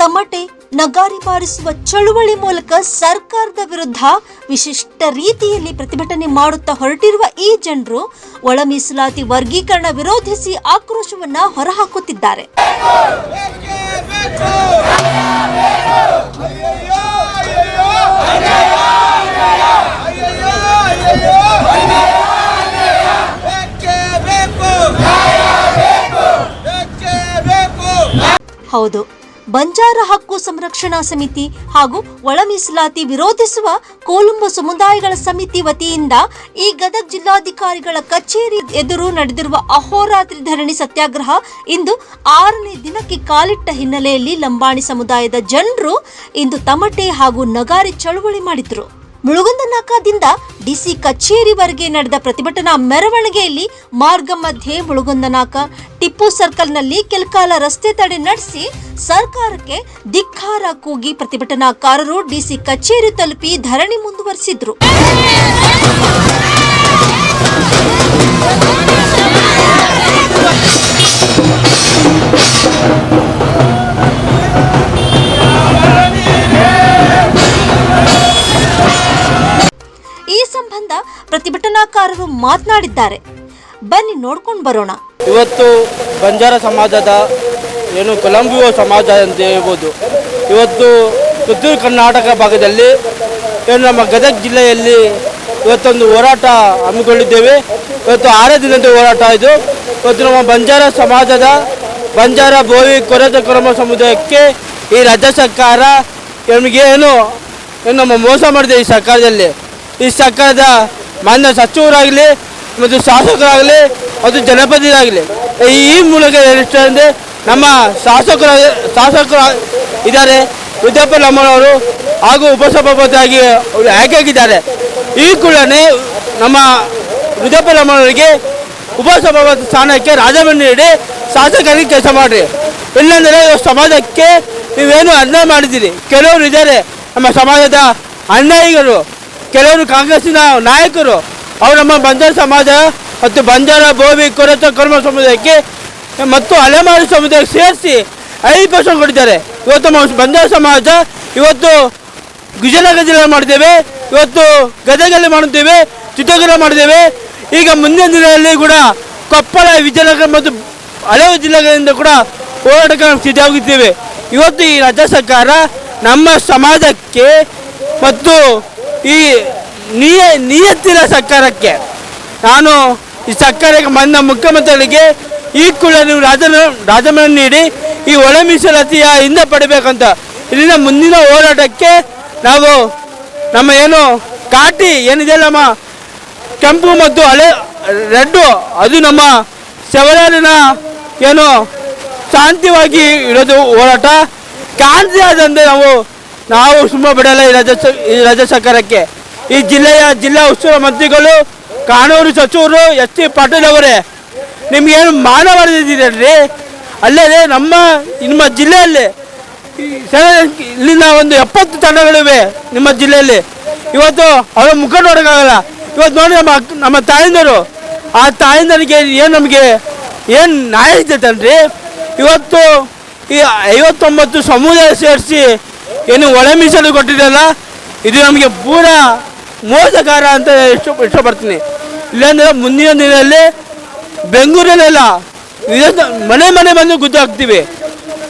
ತಮಟೆ ನಗಾರಿ ಬಾರಿಸುವ ಚಳುವಳಿ ಮೂಲಕ ಸರ್ಕಾರದ ವಿರುದ್ಧ ವಿಶಿಷ್ಟ ರೀತಿಯಲ್ಲಿ ಪ್ರತಿಭಟನೆ ಮಾಡುತ್ತಾ ಹೊರಟಿರುವ ಈ ಜನರು ಒಳ ಮೀಸಲಾತಿ ವರ್ಗೀಕರಣ ವಿರೋಧಿಸಿ ಆಕ್ರೋಶವನ್ನ ಹೊರಹಾಕುತ್ತಿದ್ದಾರೆ. ಹೌದು. ಬಂಜಾರ ಹಕ್ಕು ಸಂರಕ್ಷಣಾ ಸಮಿತಿ ಹಾಗೂ ಒಳ ಮೀಸಲಾತಿ ವಿರೋಧಿಸುವ ಕೋಲುಂಬ ಸಮುದಾಯಗಳ ಸಮಿತಿ ವತಿಯಿಂದ ಈ ಗದಗ ಜಿಲ್ಲಾಧಿಕಾರಿಗಳ ಕಚೇರಿ ಎದುರು ನಡೆದಿರುವ ಅಹೋರಾತ್ರಿ ಧರಣಿ ಸತ್ಯಾಗ್ರಹ ಇಂದು ಆರನೇ ದಿನಕ್ಕೆ ಕಾಲಿಟ್ಟ ಹಿನ್ನೆಲೆಯಲ್ಲಿ ಲಂಬಾಣಿ ಸಮುದಾಯದ ಜನರು ಇಂದು ತಮಟೆ ಹಾಗೂ ನಗಾರಿ ಚಳುವಳಿ ಮಾಡಿದ್ರು. ಮುಳುಗುಂದನಾಕಾದಿಂದ ಡಿಸಿ ಕಚೇರಿವರೆಗೆ ನಡೆದ ಪ್ರತಿಭಟನಾ ಮೆರವಣಿಗೆಯಲ್ಲಿ ಮಾರ್ಗ ಮಧ್ಯೆ ಮುಳುಗುಂದನಾಕ ಟಿಪ್ಪು ಸರ್ಕಲ್ನಲ್ಲಿ ಕೆಲಕಾಲ ರಸ್ತೆ ತಡೆ ನಡೆಸಿ ಸರ್ಕಾರಕ್ಕೆ ಧಿಕ್ಕಾರ ಕೂಗಿ ಪ್ರತಿಭಟನಾಕಾರರು ಡಿಸಿ ಕಚೇರಿ ತಲುಪಿ ಧರಣಿ ಮುಂದುವರೆಸಿದ್ರು. ಪ್ರತಿಭಟನಾಕಾರರು ಮಾತನಾಡಿದ್ದಾರೆ. ಬನ್ನಿ ನೋಡ್ಕೊಂಡು ಬರೋಣ. ಇವತ್ತು ಬಂಜಾರ ಸಮಾಜದ ಏನು ಕೊಲಂಬಿಯೋ ಸಮಾಜ ಅಂತ ಹೇಳ್ಬೋದು. ಇವತ್ತು ಉತ್ತರ ಕರ್ನಾಟಕ ಭಾಗದಲ್ಲಿ ಏನು ನಮ್ಮ ಗದಗ ಜಿಲ್ಲೆಯಲ್ಲಿ ಇವತ್ತೊಂದು ಹೋರಾಟ ಹಮ್ಮಿಕೊಂಡಿದ್ದೇವೆ. ಇವತ್ತು ಆರೇ ದಿನದ ಹೋರಾಟ ಇದು. ಇವತ್ತು ನಮ್ಮ ಬಂಜಾರ ಸಮಾಜದ ಬಂಜಾರ ಬೋವಿ ಕೊರತ ಕ್ರಮ ಸಮುದಾಯಕ್ಕೆ ಈ ರಾಜ್ಯ ಸರ್ಕಾರ ನಮಗೆ ಏನು ನಮ್ಮ ಮೋಸ ಮಾಡಿದೆ ಈ ಸರ್ಕಾರದಲ್ಲಿ. ಈ ಸರ್ಕಾರದ ಮಾನ್ಯ ಸಚಿವರಾಗಲಿ, ಮತ್ತು ಶಾಸಕರಾಗಲಿ, ಮತ್ತು ಜನಪ್ರತಿನಿಧಿಯಾಗಲಿ ಈ ಮೂಲಕ ಎಷ್ಟು ಅಂದರೆ ನಮ್ಮ ಶಾಸಕರ, ಶಾಸಕರು ಇದ್ದಾರೆ. ಉದ್ದಪ್ಪ ನಮ್ಮನವರು ಹಾಗೂ ಉಪಸಭಾಪತಿಯಾಗಿ ಅವರು ಆಯ್ಕೆಯಾಗಿದ್ದಾರೆ ಈ ಕೂಡಲೇ ನಮ್ಮ ಉದ್ದಪ್ಪ ನಮ್ಮನವರಿಗೆ ಉಪಸಭಾಪತಿ ಸ್ಥಾನಕ್ಕೆ ರಾಜೀನಾಮೆ ನೀಡಿ ಶಾಸಕರಿಗೆ ಕೆಲಸ ಮಾಡಿರಿ. ಇಲ್ಲಾಂದರೆ ಸಮಾಜಕ್ಕೆ ನೀವೇನು ಅನ್ಯಾಯ ಮಾಡಿದ್ದೀರಿ? ಕೆಲವರು ಇದ್ದಾರೆ. ನಮ್ಮ ಸಮಾಜದ ಅನ್ಯಾಯಿಗಳು. ಕೆಲವರು ಕಾಂಗ್ರೆಸ್ನ ನಾಯಕರು, ಅವರು ನಮ್ಮ ಬಂಜಾರ ಸಮಾಜ ಮತ್ತು ಬಂಜಾರ ಬೋವಿ ಕೊರತ ಕರ್ಮ ಸಮುದಾಯಕ್ಕೆ ಮತ್ತು ಅಲೆಮಾರಿ ಸಮುದಾಯಕ್ಕೆ ಸೇರಿಸಿ ಐದು ಪರ್ಸೆಂಟ್ ಕೊಟ್ಟಿದ್ದಾರೆ. ಇವತ್ತು ಬಂಜಾರ ಸಮಾಜ, ಇವತ್ತು ಗುಜರಾತ್ ಜಿಲ್ಲೆ ಮಾಡಿದ್ದೇವೆ, ಇವತ್ತು ಗದಗಲ್ಲಿ ಮಾಡುತ್ತೇವೆ, ಚಿತ್ರದುರ್ಗ ಮಾಡಿದ್ದೇವೆ. ಈಗ ಮುಂದಿನ ದಿನದಲ್ಲಿ ಕೂಡ ಕೊಪ್ಪಳ, ವಿಜಯನಗರ ಮತ್ತು ಹಲವು ಜಿಲ್ಲೆಗಳಿಂದ ಕೂಡ ಹೋರಾಟಕ್ಕೆ ಸಿದ್ಧವಾಗಿದ್ದೇವೆ ಇವತ್ತು ಈ ರಾಜ್ಯ ಸರ್ಕಾರ ನಮ್ಮ ಸಮಾಜಕ್ಕೆ ಮತ್ತು ಈ ನಿಯ, ನಿಯತ್ತಿನ ಸರ್ಕಾರಕ್ಕೆ ನಾನು ಈ ಸರ್ಕಾರಕ್ಕೆ ನನ್ನ ಮುಖ್ಯಮಂತ್ರಿಗಳಿಗೆ ಈ ಕೂಡ ನೀವು ರಾಜ ರಾಜಮನ ನೀಡಿ ಈ ಒಳ ಮೀಸಲಾತಿಯ ಹಿಂದೆ ಪಡಿಬೇಕಂತ. ಇಲ್ಲಿನ ಮುಂದಿನ ಹೋರಾಟಕ್ಕೆ ನಾವು ನಮ್ಮ ಏನು ಕಾಟಿ ಏನಿದೆ ನಮ್ಮ ಕೆಂಪು ಮತ್ತು ಹಳೆ, ರೆಡ್ಡು, ಅದು ನಮ್ಮ ಸೆವರಾರಿನ ಏನು ಶಾಂತಿವಾಗಿ ಇರೋದು ಹೋರಾಟ. ಕಾಂತಿ ಆದಂತೆ ನಾವು ನಾವು ಸುಮ್ಮನೆ ಬಿಡಲ್ಲ ಈ ರಾಜ್ಯ ಈ ರಾಜ್ಯ ಸರ್ಕಾರಕ್ಕೆ. ಈ ಜಿಲ್ಲೆಯ ಜಿಲ್ಲಾ ಉಸ್ತುವಾರಿ ಮಂತ್ರಿಗಳು ಕಾನೂನು ಸಚಿವರು, ಎಸ್ ಟಿ ಪಾಟೀಲ್ ಅವರೇ, ನಿಮ್ಗೇನು ಮಾನ ಮಾಡಿದ್ದೀರಲ್ರಿ ಅಲ್ಲದೆ ನಮ್ಮ, ನಿಮ್ಮ ಜಿಲ್ಲೆಯಲ್ಲಿ ಇಲ್ಲಿನ ಒಂದು ಎಪ್ಪತ್ತು ತಂಡಗಳಿವೆ ನಿಮ್ಮ ಜಿಲ್ಲೆಯಲ್ಲಿ. ಇವತ್ತು ಅವರ ಮುಖ ನೋಡೋಕ್ಕಾಗಲ್ಲ. ಇವತ್ತು ನೋಡಿ ನಮ್ಮ ನಮ್ಮ ತಾಯಿಂದರು. ಆ ತಾಯಿಂದರಿಗೆ ಏನು ನಮಗೆ ಏನು ನ್ಯಾಯ ತನ್ರಿ ಇವತ್ತು ಈ ಐವತ್ತೊಂಬತ್ತು ಸಮುದಾಯ ಸೇರಿಸಿ ಏನು ಒಳ ಮೀಸಲು ಕೊಟ್ಟಿದ್ದಲ್ಲ ಇದು ನಮಗೆ ಪೂರ ಮೋಸಕಾರ ಅಂತ ಇಷ್ಟ ಇಷ್ಟಪಡ್ತೀನಿ. ಇಲ್ಲಾಂದ್ರೆ ಮುಂದಿನ ದಿನದಲ್ಲಿ ಬೆಂಗಳೂರಲ್ಲೆಲ್ಲ ಮನೆ ಮನೆ ಬಂದು ಗುದ್ದು ಹಾಕ್ತೀವಿ.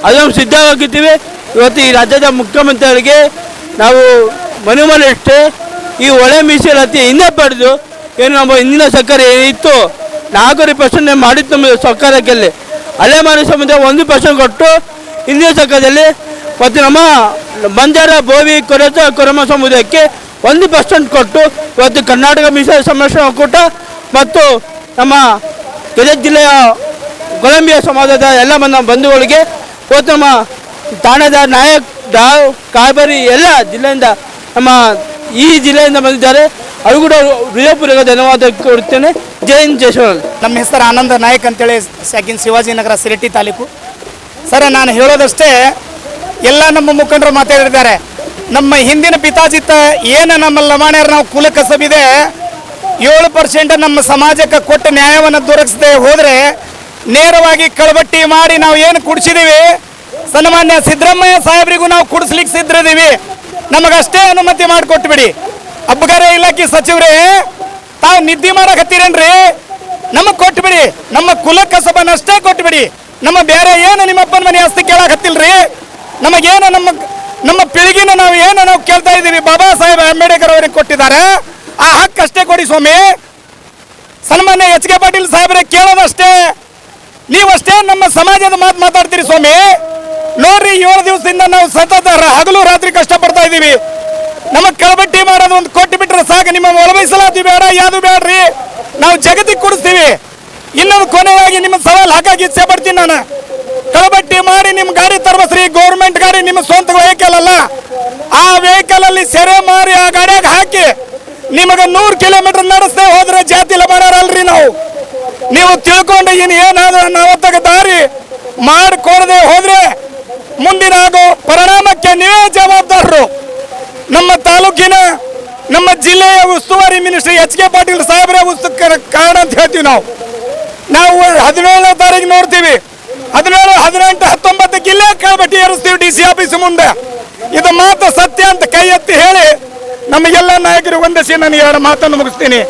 ಅದು ನಾವು ಸಿದ್ಧವಾಗಿರ್ತೀವಿ ಇವತ್ತು ಈ ರಾಜ್ಯದ ಮುಖ್ಯಮಂತ್ರಿಗಳಿಗೆ ನಾವು ಮನೆ ಮನೆ ಅಷ್ಟೇ, ಈ ಒಳೆ ಮೀಸಲಾತಿ ಹಿಂದೆ ಪಡೆದು ಏನು ನಮ್ಮ ಹಿಂದಿನ ಸರ್ಕಾರ ಏನಿತ್ತು, ನಾಲ್ಕೂವರೆ ಪರ್ಸೆಂಟ್ ಮಾಡಿತ್ತು ನಮ್ಮ ಸರ್ಕಾರಕ್ಕೆ ಅಲೆಮಾರಿ ಸಂಬಂಧ ಒಂದು ಪರ್ಸೆಂಟ್ ಕೊಟ್ಟು ಹಿಂದಿನ ಸರ್ಕಾರದಲ್ಲಿ ಮತ್ತು ನಮ್ಮ ಬಂಜಾರ ಭೋವಿ ಕೊರತ ಕೊರಮ ಸಮುದಾಯಕ್ಕೆ ಒಂದು ಪರ್ಸೆಂಟ್ ಕೊಟ್ಟು ಇವತ್ತು ಕರ್ನಾಟಕ ಮೀಸಲು ಸಂರಕ್ಷಣಾ ಒಕ್ಕೂಟ ಮತ್ತು ನಮ್ಮ ಗದಗ ಜಿಲ್ಲೆಯ ಕೊಲಂಬಿಯಾ ಸಮಾಜದ ಎಲ್ಲ ಬಂಧುಗಳಿಗೆ ಇವತ್ತು ನಮ್ಮ ತಾಣದ ನಾಯಕ್ ಡಾವ್ ಕಾಬರಿ ಎಲ್ಲ ಜಿಲ್ಲೆಯಿಂದ ನಮ್ಮ ಈ ಜಿಲ್ಲೆಯಿಂದ ಬಂದಿದ್ದಾರೆ. ಅವರು ಕೂಡ ಹೃದಯಪೂರ್ವಕ ಧನ್ಯವಾದ ಕೊಡುತ್ತೇನೆ ಜೈ ಹಿಂದ್, ಜೈ ಶ್ರೀರಾಮ್. ನಮ್ಮ ಹೆಸರು ಆನಂದ ನಾಯಕ್ ಅಂತೇಳಿ ಸಾಕಿನ ಶಿವಾಜಿನಗರ ಸಿರಟಿ ತಾಲೂಕು. ಸರ್, ನಾನು ಹೇಳೋದಷ್ಟೇ ಎಲ್ಲ ನಮ್ಮ ಮುಖಂಡರು ಮಾತಾಡಿದ್ದಾರೆ. ನಮ್ಮ ಹಿಂದಿನ ಪಿತಾಜಿತ ಏನು ನಮ್ಮ ಲಮಾಣ್ಯರು ನಾವು ಕುಲ ಕಸಬಿದೆ, ಏಳು ಪರ್ಸೆಂಟ್ ನಮ್ಮ ಸಮಾಜಕ್ಕೆ ಕೊಟ್ಟು ನ್ಯಾಯವನ್ನು ದೊರಕಿಸದೆ ಹೋದರೆ ನೇರವಾಗಿ ಕಳಬಟ್ಟಿ ಮಾಡಿ ನಾವು ಏನು ಕುಡಿಸಿದೀವಿ? ಸನ್ಮಾನ್ಯ ಸಿದ್ದರಾಮಯ್ಯ ಸಾಹೇಬರಿಗೂ ನಾವು ಕುಡಿಸ್ಲಿಕ್ಕೆ ಸಿದ್ಧರಿದ್ದೀವಿ. ನಮಗಷ್ಟೇ ಅನುಮತಿ ಮಾಡಿಕೊಟ್ಬಿಡಿ. ಅಬ್ಬಗಾರ ಇಲಾಖೆ ಸಚಿವರೇ, ತಾವು ನಿದ್ದೆ ಮಾಡಕತ್ತೀರೇನ್ರಿ? ನಮಗೆ ಕೊಟ್ಬಿಡಿ. ನಮ್ಮ ಕುಲ ಕಸಬನ್ನಷ್ಟೇ ಕೊಟ್ಬಿಡಿ. ನಮ್ಮ ಬೇರೆ ಏನು ನಿಮ್ಮಪ್ಪನ ಮನೆ ಆಸ್ತಿ ಕೇಳಕತ್ತಿಲ್ರಿ? ನಮಗೇನು ನಮ್ಮ ನಮ್ಮ ಪೀಳಿಗೆನ ನಾವು ಏನು ನಾವು ಕೇಳ್ತಾ ಇದ್ದೀವಿ. ಬಾಬಾ ಸಾಹೇಬ್ ಅಂಬೇಡ್ಕರ್ ಅವರಿಗೆ ಕೊಟ್ಟಿದ್ದಾರೆ. ಆ ಹಕ್ಕಷ್ಟೇ ಕೊಡಿ ಸ್ವಾಮಿ. ಸನ್ಮಾನ್ಯ ಎಚ್ ಕೆ ಪಾಟೀಲ್ ಸಾಹೇಬ್ರೆ, ಕೇಳೋದಷ್ಟೇ. ನೀವಷ್ಟೇ ನಮ್ಮ ಸಮಾಜದ ಮಾತು ಮಾತಾಡ್ತೀರಿ ಸ್ವಾಮಿ. ನೋಡ್ರಿ, ಏಳು ದಿವಸದಿಂದ ನಾವು ಸತತ ಹಗಲು ರಾತ್ರಿ ಕಷ್ಟಪಡ್ತಾ ಇದ್ದೀವಿ. ನಮಗೆ ಕಳಬಟ್ಟಿ ಮಾಡೋದು ಒಂದು ಕೊಟ್ಟು ಬಿಟ್ರೆ ಸಾಕು. ನಿಮ್ಮ ಒಳಬೈಸಲಾತಿ ಬೇಡ, ಯಾವುದು ಬೇಡ್ರಿ ನಾವು ಜಗತ್ತಿಗೆ ಕೊಡಿಸ್ತೀವಿ. ಇನ್ನೊಂದು ಕೊನೆಯಾಗಿ ನಿಮ್ಮ ಸವಾಲು ಹಾಕಾಗಿ ಇಚ್ಛೆ ಪಡ್ತೀನಿ ನಾನು. ಕಳಬಟ್ಟಿ ಮಾಡಿ ನಿಮ್ಮ ಗಾಡಿ ತರ್ಬಸ್ರಿ ಗೌರ್ಮೆಂಟ್ ಗಾಡಿ ನಿಮ್ಮ ಸ್ವಂತ ವೆಹಿಕಲ್ ಅಲ್ಲ ಆ ವೆಹಿಕಲ್ ಅಲ್ಲಿ ಸೆರೆ ಮಾರಿ ಆ ಗಾಡಿಯಾಗ ಹಾಕಿ ನಿಮಗೆ ನೂರು ಕಿಲೋಮೀಟರ್ ನಡೆಸದೆ ಹೋದ್ರೆ ಜಾತಿ ಲಬಾಣರಲ್ರಿ ನಾವು. ನೀವು ತಿಳ್ಕೊಂಡು ಇನ್ನು ಏನಾದ್ರೂ ಅವತ್ತಾಗ ದಾರಿ ಮಾಡಿಕೊಡದೆ ಹೋದ್ರೆ ಮುಂದಿನ ಆಗೋ ಪರಿಣಾಮಕ್ಕೆ ನೀವೇ ಜವಾಬ್ದಾರರು. ನಮ್ಮ ತಾಲೂಕಿನ, ನಮ್ಮ ಜಿಲ್ಲೆಯ ಉಸ್ತುವಾರಿ ಮಿನಿಸ್ಟರ್ ಎಚ್ ಕೆ ಪಾಟೀಲ್ ಸಾಹೇಬ್ರೆ ಉಸ್ತು ಕಾರಣ ಅಂತ ಹೇಳ್ತೀವಿ ನಾವು. ನಾವು ಹದಿನೇಳನೇ ಸಿ ಆಫೀಸ್ ಮುಂದೆ. ಇದು ಮಾತು ಸತ್ಯ ಅಂತ ಕೈ ಎತ್ತಿ ಹೇಳಿ ನಮಗೆಲ್ಲ ನಾಯಕರು ವಂದಿಸಿ ನಾನು ಎರಡು ಮಾತನ್ನು ಮುಗಿಸ್ತೀನಿ.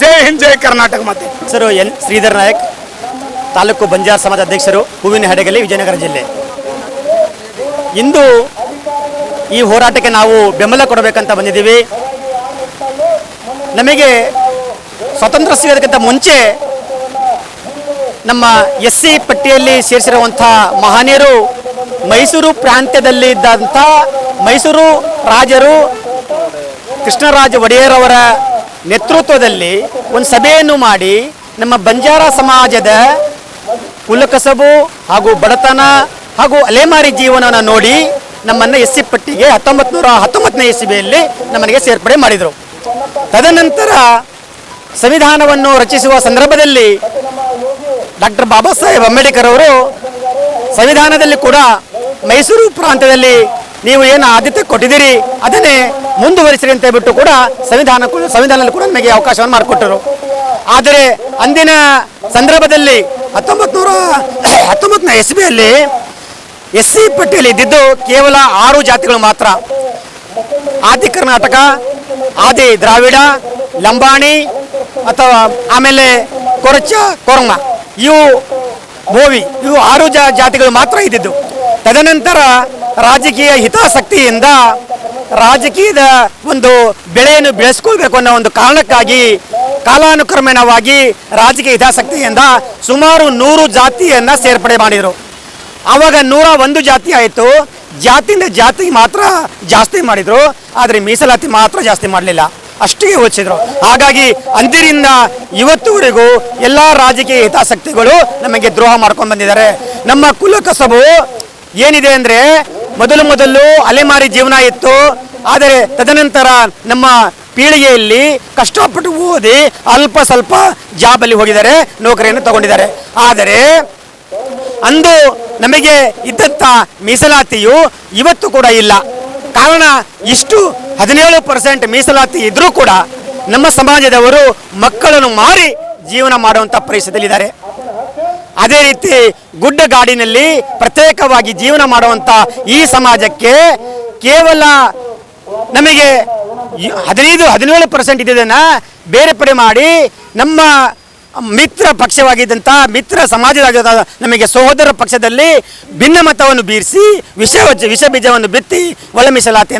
ಜೈ ಹಿಂದ್, ಜೈ ಕರ್ನಾಟಕ ಮಾತೆ. ಸರ್, ಎನ್ ಶ್ರೀಧರ್ ನಾಯಕ್, ತಾಲೂಕು ಬಂಜಾರ ಸಮಾಜ ಅಧ್ಯಕ್ಷರು, ಹೂವಿನ ಹಡಗಲಿ ವಿಜಯನಗರ ಜಿಲ್ಲೆ. ಇಂದು ಈ ಹೋರಾಟಕ್ಕೆ ನಾವು ಬೆಂಬಲ ಕೊಡಬೇಕಂತ ಬಂದಿದ್ದೀವಿ. ನಮಗೆ ಸ್ವತಂತ್ರ ಸಿಗೋದಕ್ಕಿಂತ ಮುಂಚೆ ನಮ್ಮ ಎಸ್ ಸಿ ಪಟ್ಟಿಯಲ್ಲಿ ಸೇರಿಸಿರುವಂಥ ಮಹನೀಯರು ಮೈಸೂರು ಪ್ರಾಂತ್ಯದಲ್ಲಿ ಇದ್ದಂಥ ಮೈಸೂರು ರಾಜರು ಕೃಷ್ಣರಾಜ ಒಡೆಯರವರ ನೇತೃತ್ವದಲ್ಲಿ ಒಂದು ಸಭೆಯನ್ನು ಮಾಡಿ ನಮ್ಮ ಬಂಜಾರ ಸಮಾಜದ ಕುಲಕಸಬು ಹಾಗೂ ಬಡತನ ಹಾಗೂ ಅಲೆಮಾರಿ ಜೀವನವನ್ನು ನೋಡಿ ನಮ್ಮನ್ನು ಎಸ್ ಸಿ ಪಟ್ಟಿಗೆ ಹತ್ತೊಂಬತ್ತು ನೂರ ಹತ್ತೊಂಬತ್ತನೇ ಇಸವಿಯಲ್ಲಿ ನಮ್ಮನಿಗೆ ಸೇರ್ಪಡೆ ಮಾಡಿದರು. ತದನಂತರ ಸಂವಿಧಾನವನ್ನು ರಚಿಸುವ ಸಂದರ್ಭದಲ್ಲಿ ಡಾಕ್ಟರ್ ಬಾಬಾ ಸಾಹೇಬ್ ಅಂಬೇಡ್ಕರ್ ಅವರು ಸಂವಿಧಾನದಲ್ಲಿ ಕೂಡ ಮೈಸೂರು ಪ್ರಾಂತ್ಯದಲ್ಲಿ ನೀವು ಏನು ಆದ್ಯತೆ ಕೊಟ್ಟಿದ್ದೀರಿ, ಅದನ್ನೇ ಮುಂದುವರಿಸಿರಿ ಅಂತ ಹೇಳ್ಬಿಟ್ಟು ಕೂಡ ಸಂವಿಧಾನ ಸಂವಿಧಾನದಲ್ಲಿ ಕೂಡ ನಮಗೆ ಅವಕಾಶವನ್ನು ಮಾಡಿಕೊಟ್ಟರು. ಆದರೆ ಅಂದಿನ ಸಂದರ್ಭದಲ್ಲಿ ಹತ್ತೊಂಬತ್ತು ನೂರ ಹತ್ತೊಂಬತ್ತನೇ ಇಸ್ವಿಯಲ್ಲಿ ಎಸ್ ಸಿ ಪಟ್ಟಿಯಲ್ಲಿ ಇದ್ದಿದ್ದು ಕೇವಲ ಆರು ಜಾತಿಗಳು ಮಾತ್ರ. ಆದಿ ಕರ್ನಾಟಕ, ಆದಿ ದ್ರಾವಿಡ, ಲಂಬಾಣಿ ಅಥವಾ ಆಮೇಲೆ ಕೊರಚ ಕೊರಮ ಇವು ಬೋವಿ ಇವು ಆರು ಜಾತಿಗಳು ಮಾತ್ರ ಇದ್ದಿದ್ದು. ತದನಂತರ ರಾಜಕೀಯ ಹಿತಾಸಕ್ತಿಯಿಂದ ರಾಜಕೀಯದ ಒಂದು ಬೆಳೆಯನ್ನು ಬೆಳೆಸ್ಕೊಳ್ಬೇಕು ಅನ್ನೋ ಒಂದು ಕಾರಣಕ್ಕಾಗಿ ಕಾಲಾನುಕ್ರಮಣವಾಗಿ ರಾಜಕೀಯ ಹಿತಾಸಕ್ತಿಯಿಂದ ಸುಮಾರು ನೂರು ಜಾತಿಯನ್ನು ಸೇರ್ಪಡೆ ಮಾಡಿದರು. ಆವಾಗ ನೂರ ಒಂದು ಜಾತಿ ಆಯಿತು. ಜಾತಿಯಿಂದ ಜಾತಿ ಮಾತ್ರ ಜಾಸ್ತಿ ಮಾಡಿದ್ರು. ಆದರೆ ಮೀಸಲಾತಿ ಮಾತ್ರ ಜಾಸ್ತಿ ಮಾಡಲಿಲ್ಲ. ಅಷ್ಟಿಗೆ ಹೋಲಿಸಿದ್ರು ಹಾಗಾಗಿ ಅಂದಿನಿಂದ ಇವತ್ತುವರೆಗೂ ಎಲ್ಲ ರಾಜಕೀಯ ಹಿತಾಸಕ್ತಿಗಳು ನಮಗೆ ದ್ರೋಹ ಮಾಡ್ಕೊಂಡು ಬಂದಿದ್ದಾರೆ. ನಮ್ಮ ಕುಲ ಕಸಬು ಏನಿದೆ ಅಂದರೆ ಮೊದಲು ಮೊದಲು ಅಲೆಮಾರಿ ಜೀವನ ಇತ್ತು. ಆದರೆ ತದನಂತರ ನಮ್ಮ ಪೀಳಿಗೆಯಲ್ಲಿ ಕಷ್ಟಪಟ್ಟು ಓದಿ ಅಲ್ಪ ಸ್ವಲ್ಪ ಜಾಬಲ್ಲಿ ಹೋಗಿದ್ದಾರೆ, ನೌಕರಿಯನ್ನು ತಗೊಂಡಿದ್ದಾರೆ. ಆದರೆ ಅಂದು ನಮಗೆ ಇದ್ದಂಥ ಮೀಸಲಾತಿಯು ಇವತ್ತು ಕೂಡ ಇಲ್ಲ. ಕಾರಣ ಇಷ್ಟು ಹದಿನೇಳು ಪರ್ಸೆಂಟ್ ಮೀಸಲಾತಿ ಇದ್ದರೂ ಕೂಡ ನಮ್ಮ ಸಮಾಜದವರು ಮಕ್ಕಳನ್ನು ಮಾರಿ ಜೀವನ ಮಾಡುವಂಥ ಪರಿಸ್ಥಿತಿಯಲ್ಲಿದ್ದಾರೆ ಅದೇ ರೀತಿ ಗುಡ್ಡ ಗಾಡಿನಲ್ಲಿ ಪ್ರತ್ಯೇಕವಾಗಿ ಜೀವನ ಮಾಡುವಂಥ ಈ ಸಮಾಜಕ್ಕೆ ಕೇವಲ ನಮಗೆ ಹದಿನೈದು, ಹದಿನೇಳು ಪರ್ಸೆಂಟ್ ಇದನ್ನು ಬೇರೆ ಪಡೆ ಮಾಡಿ ನಮ್ಮ ಮಿತ್ರ ಪಕ್ಷವಾಗಿದ್ದಂಥ ಮಿತ್ರ ಸಮಾಜದ ನಮಗೆ ಸಹೋದರ ಪಕ್ಷದಲ್ಲಿ ಭಿನ್ನಮತವನ್ನು ಬೀರಿಸಿ ವಿಷ ವಿಷ ಬೀಜವನ್ನು ಬಿತ್ತಿ ಒಳ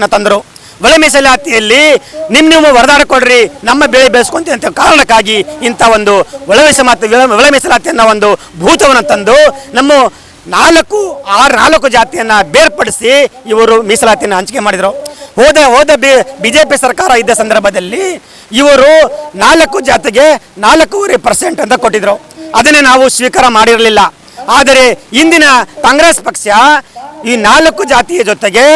ತಂದರು. ಒಳ ಮೀಸಲಾತಿಯಲ್ಲಿ ನಿಮ್ಮ ನೀವು ಕೊಡ್ರಿ, ನಮ್ಮ ಬೆಳೆ ಬೆಳೆಸ್ಕೊಂತೀವಿ ಅಂತ ಕಾರಣಕ್ಕಾಗಿ ಇಂಥ ಒಂದು ಒಳ ಮೀಸಲಾತಿ ಒಳ ಮೀಸಲಾತಿಯನ್ನು ಒಂದು ಭೂತವನ್ನು ತಂದು ನಮ್ಮ ನಾಲ್ಕು, ಆರು, ನಾಲ್ಕು ಜಾತಿಯನ್ನು ಬೇರ್ಪಡಿಸಿ ಇವರು ಮೀಸಲಾತಿಯನ್ನು ಹಂಚಿಕೆ ಮಾಡಿದರು. ಹೋದ ಹೋದ ಬಿ ಬಿ ಜೆ ಪಿ ಸರ್ಕಾರ ಇದ್ದ ಸಂದರ್ಭದಲ್ಲಿ ಇವರು ನಾಲ್ಕು ಜಾತಿಗೆ ನಾಲ್ಕೂವರೆ ಪರ್ಸೆಂಟ್ ಅಂತ ಕೊಟ್ಟಿದ್ರು. ಅದನ್ನೇ ನಾವು ಸ್ವೀಕಾರ ಮಾಡಿರಲಿಲ್ಲ. ಆದರೆ ಇಂದಿನ ಕಾಂಗ್ರೆಸ್ ಪಕ್ಷ ಈ ನಾಲ್ಕು ಜಾತಿಯ ಜೊತೆಗೆ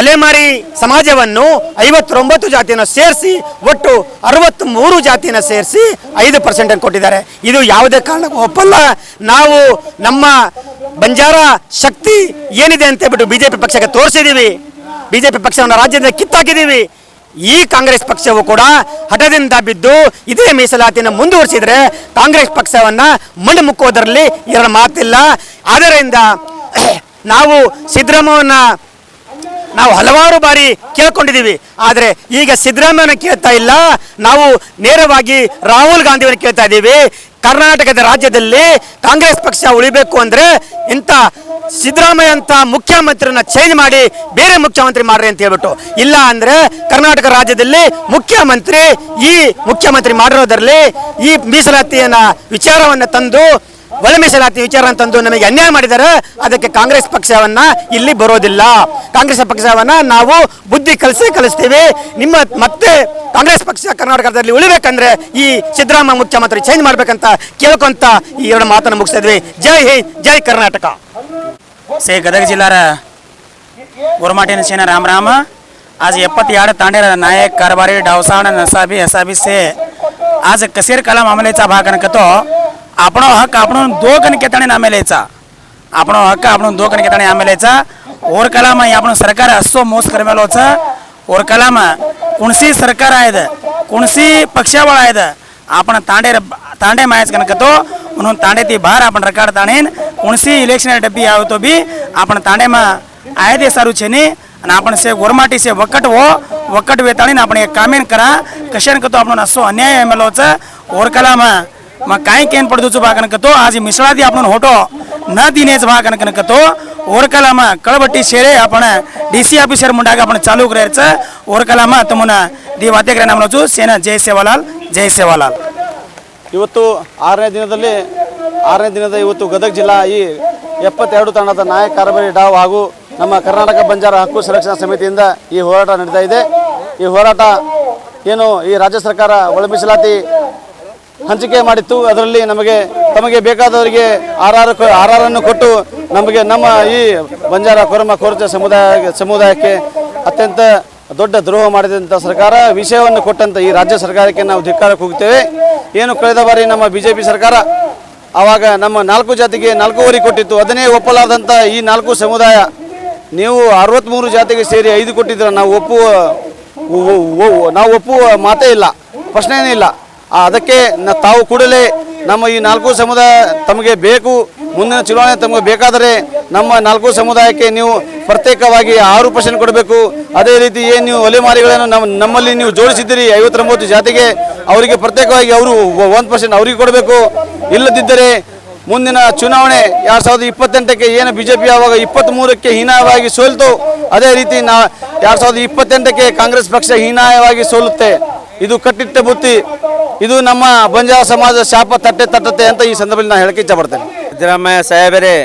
ಅಲೆಮಾರಿ ಸಮಾಜವನ್ನು ಐವತ್ತೊಂಬತ್ತು ಜಾತಿಯನ್ನು ಸೇರಿಸಿ, ಒಟ್ಟು ಅರವತ್ತ್ ಮೂರು ಜಾತಿಯನ್ನು ಸೇರಿಸಿ ಐದು ಪರ್ಸೆಂಟ್ ಕೊಟ್ಟಿದ್ದಾರೆ. ಇದು ಯಾವುದೇ ಕಾರಣಕ್ಕೂ ಒಪ್ಪಲ್ಲ. ನಾವು ನಮ್ಮ ಬಂಜಾರ ಶಕ್ತಿ ಏನಿದೆ ಅಂತ ಹೇಳ್ಬಿಟ್ಟು ಬಿಜೆಪಿ ಪಕ್ಷಕ್ಕೆ ತೋರಿಸಿದ್ದೀವಿ. ಬಿಜೆಪಿ ಪಕ್ಷವನ್ನು ರಾಜ್ಯದಿಂದ ಕಿತ್ತಾಕಿದ್ದೀವಿ. ಈ ಕಾಂಗ್ರೆಸ್ ಪಕ್ಷವು ಕೂಡ ಹಠದಿಂದ ಬಿದ್ದು ಇದೇ ಮೀಸಲಾತಿಯನ್ನು ಮುಂದುವರಿಸಿದರೆ ಕಾಂಗ್ರೆಸ್ ಪಕ್ಷವನ್ನ ಮಣ್ಣು ಮುಕ್ಕುವುದರಲ್ಲಿ ಇದರ ಮಾತಿಲ್ಲ. ಆದ್ದರಿಂದ ನಾವು ಸಿದ್ದರಾಮಯ್ಯನ ನಾವು ಹಲವಾರು ಬಾರಿ ಕೇಳ್ಕೊಂಡಿದ್ದೀವಿ. ಆದರೆ ಈಗ ಸಿದ್ದರಾಮಯ್ಯನ ಕೇಳ್ತಾ ಇಲ್ಲ. ನಾವು ನೇರವಾಗಿ ರಾಹುಲ್ ಗಾಂಧಿಯವರನ್ನು ಕೇಳ್ತಾ ಇದ್ದೀವಿ. ಕರ್ನಾಟಕದ ರಾಜ್ಯದಲ್ಲಿ ಕಾಂಗ್ರೆಸ್ ಪಕ್ಷ ಉಳಿಬೇಕು ಅಂದ್ರೆ ಇಂಥ ಸಿದ್ದರಾಮಯ್ಯ ಅಂತ ಮುಖ್ಯಮಂತ್ರಿನ ಚೇಂಜ್ ಮಾಡಿ ಬೇರೆ ಮುಖ್ಯಮಂತ್ರಿ ಮಾಡ್ರಿ ಅಂತ ಹೇಳ್ಬಿಟ್ಟು. ಇಲ್ಲ ಅಂದ್ರೆ ಕರ್ನಾಟಕ ರಾಜ್ಯದಲ್ಲಿ ಮುಖ್ಯಮಂತ್ರಿ ಈ ಮುಖ್ಯಮಂತ್ರಿ ಮಾಡಿರೋದರಲ್ಲಿ ಈ ಮೀಸಲಾತಿಯನ್ನ ವಿಚಾರವನ್ನು ತಂದು ಒಳ ಮೀಸಲಾತಿ ವಿಚಾರ ತಂದು ನಮಗೆ ಅನ್ಯಾಯ ಮಾಡಿದ್ದಾರೆ ಅದಕ್ಕೆ ಕಾಂಗ್ರೆಸ್ ಪಕ್ಷವನ್ನ ಇಲ್ಲಿ ಬರೋದಿಲ್ಲ ಕಾಂಗ್ರೆಸ್ ಪಕ್ಷವನ್ನ ನಾವು ಬುದ್ಧಿ ಕಲಿಸೇ ಕಲಿಸ್ತೀವಿ ನಿಮ್ಮ ಮತ್ತೆ ಕಾಂಗ್ರೆಸ್ ಪಕ್ಷ ಕರ್ನಾಟಕದಲ್ಲಿ ಉಳಿಬೇಕಂದ್ರೆ ಈ ಸಿದ್ದರಾಮಯ್ಯ ಮುಖ್ಯಮಂತ್ರಿ ಚೇಂಜ್ ಮಾಡ್ಬೇಕಂತ ಕೇಳ್ಕೊಂತ ಈ ಎರಡು ಮಾತನ್ನು ಮುಗಿಸ್ತಾ ಇದ್ವಿ ಜೈ ಹಿಂದ್ ಜೈ ಕರ್ನಾಟಕ से गदग जिल्हा गोरमाटे सेना राम राम आज एप्पत्तेरड तांडेर नायक कारभारी डावसाण नसाबी असाबी से आज कसेर कला मामलेचा भाग अनकतो आपण हक्क आपण दोघ आणि केतानी नामे लिहायचा आपण हक्क आपण दोघ आणि केतानी नामे लिहायचा ओर कलाम आहे आपण सरकार असो मोस करमेलोचा ओर कलाम कोणसी सरकार आहे कोणसी पक्षाबळ आहे आपण तांडे तांडे मायच गणकतो म्हणून तांडे ती भार आपण रकाड ताणेन कोणसी इलेक्शन डबी आव तो बी आपण तांडे मा आहे ते सारू छे आणि आपण से गोरमाटी से वकट वो वकट वेताळीन आपण एक कामेन करा कशाने कतो आपण असो अन्याय मेलोचा ओर कलाम ಮಾ કાંઈ કેન પડતું છું ભાગ કતો આજે ಆಪನ ಹೊಟೋ, ನ ન દીને જ ભાગ ಕಳಬಟ್ಟಿ ઓરકલામાં કળવટી શેરે આપણે ડીસી ઓફિસર મુંડાગ આપણે ચાલુ કરે છે ઓરಕಲಾમાં ತಮ್ಮನ್ನ ದೇವಾಧ್ಯಕ್ಷರ ಸೇನಾ ಜೈ ಸೇವಾಲಾಲ್ ಜೈ ಸೇವಾಲಾಲ್. ಇವತ್ತು ಆರನೇ ದಿನದಲ್ಲಿ, ಆರನೇ ದಿನದ ಇವತ್ತು ಗದಗ ಜಿಲ್ಲಾ ಈ ಎಪ್ಪತ್ತೆರಡು ತಂಡದ ನಾಯಕ ಕಾರ್ಬರಿ ಡಾವ್ ಹಾಗೂ ನಮ್ಮ ಕರ್ನಾಟಕ ಬಂಜಾರ ಹಕ್ಕು ಸಂರಕ್ಷಣಾ ಸಮಿತಿಯಿಂದ ಈ ಹೋರಾಟ ನಡೀತಾ ಇದೆ. ಈ ಹೋರಾಟ ಏನು ಈ ರಾಜ್ಯ ಸರ್ಕಾರ ಒಳ ಮೀಸಲಾತಿ ಹಂಚಿಕೆ ಮಾಡಿತ್ತು. ಅದರಲ್ಲಿ ನಮಗೆ, ತಮಗೆ ಬೇಕಾದವರಿಗೆ ಆರ್ ಆರಾರನ್ನು ಕೊಟ್ಟು ನಮಗೆ ನಮ್ಮ ಈ ಬಂಜಾರ ಕೊರಮ ಕೋರ್ಚ ಸಮುದಾಯ, ಸಮುದಾಯಕ್ಕೆ ಅತ್ಯಂತ ದೊಡ್ಡ ದ್ರೋಹ ಮಾಡಿದಂಥ ಸರ್ಕಾರ, ವಿಷಯವನ್ನು ಕೊಟ್ಟಂಥ ಈ ರಾಜ್ಯ ಸರ್ಕಾರಕ್ಕೆ ನಾವು ಧಿಕ್ಕಾರಕ್ಕೆ ಹೋಗ್ತೇವೆ. ಏನು ಕಳೆದ ಬಾರಿ ನಮ್ಮ ಬಿ ಸರ್ಕಾರ ಆವಾಗ ನಮ್ಮ ನಾಲ್ಕು ಜಾತಿಗೆ ನಾಲ್ಕೂವರೆ ಕೊಟ್ಟಿತ್ತು. ಅದನ್ನೇ ಒಪ್ಪಲಾದಂಥ ಈ ನಾಲ್ಕು ಸಮುದಾಯ, ನೀವು ಅರವತ್ತ್ಮೂರು ಜಾತಿಗೆ ಸೇರಿ ಐದು ಕೊಟ್ಟಿದ್ರೆ, ನಾವು ಒಪ್ಪುವ ನಾವು ಒಪ್ಪುವ ಮಾತೇ ಇಲ್ಲ. ಪ್ರಶ್ನೆಯೇ ಇಲ್ಲ. ಅದಕ್ಕೆ ತಾವು ಕೂಡಲೇ ನಮ್ಮ ಈ ನಾಲ್ಕು ಸಮುದಾಯ ತಮಗೆ ಬೇಕು, ಮುಂದಿನ ಚುನಾವಣೆ ತಮಗೆ ಬೇಕಾದರೆ ನಮ್ಮ ನಾಲ್ಕು ಸಮುದಾಯಕ್ಕೆ ನೀವು ಪ್ರತ್ಯೇಕವಾಗಿ ಆರು ಪರ್ಸೆಂಟ್ ಕೊಡಬೇಕು. ಅದೇ ರೀತಿ ಏನು ನೀವು ಒಲೆಮಾರಿಗಳನ್ನು ನಮ್ಮ ನಮ್ಮಲ್ಲಿ ನೀವು ಜೋಡಿಸಿದ್ದೀರಿ ಐವತ್ತೊಂಬತ್ತು ಜಾತಿಗೆ, ಅವರಿಗೆ ಪ್ರತ್ಯೇಕವಾಗಿ ಅವರು ಒಂದು ಪರ್ಸೆಂಟ್ ಅವರಿಗೆ ಕೊಡಬೇಕು. ಇಲ್ಲದಿದ್ದರೆ ಮುಂದಿನ ಚುನಾವಣೆ ಎರಡು ಸಾವಿರದ ಇಪ್ಪತ್ತೆಂಟಕ್ಕೆ ಏನು ಬಿ ಜೆ ಪಿ ಆವಾಗ ಇಪ್ಪತ್ತ್ಮೂರಕ್ಕೆ ಹೀನಾಯವಾಗಿ ಸೋಲ್ತು, ಅದೇ ರೀತಿ ನಾ, ಎರಡು ಸಾವಿರದ ಇಪ್ಪತ್ತೆಂಟಕ್ಕೆ ಕಾಂಗ್ರೆಸ್ ಪಕ್ಷ ಹೀನಾಯವಾಗಿ ಸೋಲುತ್ತೆ. ಇದು ಕಟ್ಟಿಟ್ಟ ಬುತ್ತಿ. ಇದು ನಮ್ಮ ಬಂಜಾರ ಸಮಾಜ ಶಾಪ ತಟ್ಟೆ ತಟ್ಟತೆ ಅಂತ ಈ ಸಂದರ್ಭದಲ್ಲಿ ನಾನು ಹೇಳಕ್ಕೆ ಇಷ್ಟಪಡ್ತೇನೆ ಸಿದ್ದರಾಮಯ್ಯ ಸಾಹೇಬರೇ,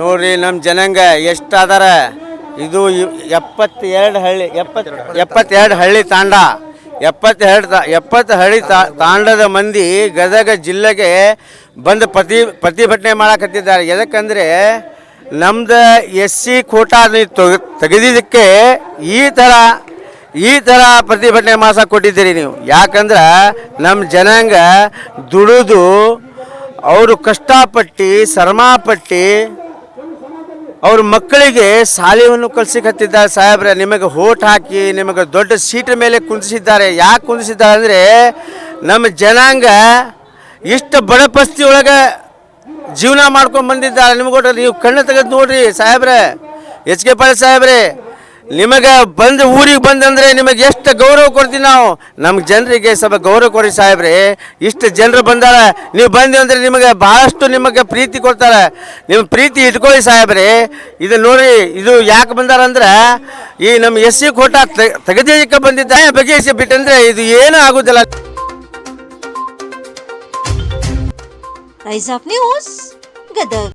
ನೋಡ್ರಿ ನಮ್ಮ ಜನಾಂಗ ಎಷ್ಟು ಇದು ಎಪ್ಪತ್ತೆರಡು ಹಳ್ಳಿ, ಎಪ್ಪತ್, ಎಪ್ಪತ್ತೆರಡು ಹಳ್ಳಿ ತಾಂಡ. ಎಪ್ಪತ್ತೆರಡು ತಾ, ಎಪ್ಪತ್ತು ಹಳ್ಳಿ ತಾಂಡದ ಮಂದಿ ಗದಗ ಜಿಲ್ಲೆಗೆ ಬಂದು ಪ್ರತಿ, ಪ್ರತಿಭಟನೆ ಮಾಡಕತ್ತಿದ್ದಾರೆ. ಯಾಕಂದರೆ ನಮ್ದು ಎಸ್ ಸಿ ಕೋಟಾ ತೆಗೆದಿದ್ದಕ್ಕೆ ಈ ಥರ ಈ ಥರ ಪ್ರತಿಭಟನೆ ಮಾಸ ಕೊಟ್ಟಿದ್ದೀರಿ ನೀವು. ಯಾಕಂದ್ರೆ ನಮ್ಮ ಜನಾಂಗ ದುಡಿದು ಅವರು ಕಷ್ಟಪಟ್ಟು ಶ್ರಮಪಟ್ಟು ಅವ್ರ ಮಕ್ಕಳಿಗೆ ಶಾಲೆಯನ್ನು ಕಲಿಸಿಕತ್ತಿದ್ದಾರೆ. ಸಾಹೇಬ್ರೆ, ನಿಮಗೆ ಹೋಟ್ ಹಾಕಿ, ನಿಮಗೆ ದೊಡ್ಡ ಸೀಟ್ ಮೇಲೆ ಕುಂದಿಸಿದ್ದಾರೆ. ಯಾಕೆ ಕುಂದಿಸಿದ್ದಾರೆ ಅಂದರೆ ನಮ್ಮ ಜನಾಂಗ ಇಷ್ಟು ಬಡಪಸ್ತಿ ಒಳಗೆ ಜೀವನ ಮಾಡ್ಕೊಂಡು ಬಂದಿದ್ದಾರೆ. ನಿಮ್ಗೆ ನೀವು ಕಣ್ಣು ತೆಗೆದು ನೋಡ್ರಿ ಸಾಹೇಬ್ರೆ, ಎಚ್ ಕೆ ಪಾಳೆ ಸಾಹೇಬ್ರೆ. ನಿಮಗೆ ಬಂದು ಊರಿಗೆ ಬಂದಂದ್ರೆ ನಿಮಗೆ ಎಷ್ಟು ಗೌರವ ಕೊಡ್ತೀವಿ ನಾವು? ನಮ್ಮ ಜನರಿಗೆ ಸ್ವಲ್ಪ ಗೌರವ ಕೊಡಿ ಸಾಹೇಬ್ರಿ. ಇಷ್ಟು ಜನರು ಬಂದಾರೆ, ನೀವು ಬಂದಿ ಅಂದರೆ ನಿಮಗೆ ಭಾಳಷ್ಟು ನಿಮಗೆ ಪ್ರೀತಿ ಕೊಡ್ತಾರೆ. ನಿಮ್ಮ ಪ್ರೀತಿ ಇಟ್ಕೊಳ್ಳಿ ಸಾಹೇಬ್ರಿ. ಇದು ನೋಡಿ, ಇದು ಯಾಕೆ ಬಂದಾರಂದ್ರೆ ಈ ನಮ್ಮ ಎಸ್ ಸಿ ಕೋಟ ತೆಗೆದಿದ್ದಕ್ಕೆ ಬಂದಿದ್ದ ಬಗೆಹರಿಸಿ ಬಿಟ್ಟಂದ್ರೆ ಇದು ಏನೂ ಆಗೋದಿಲ್ಲ. Rise of news Gadag.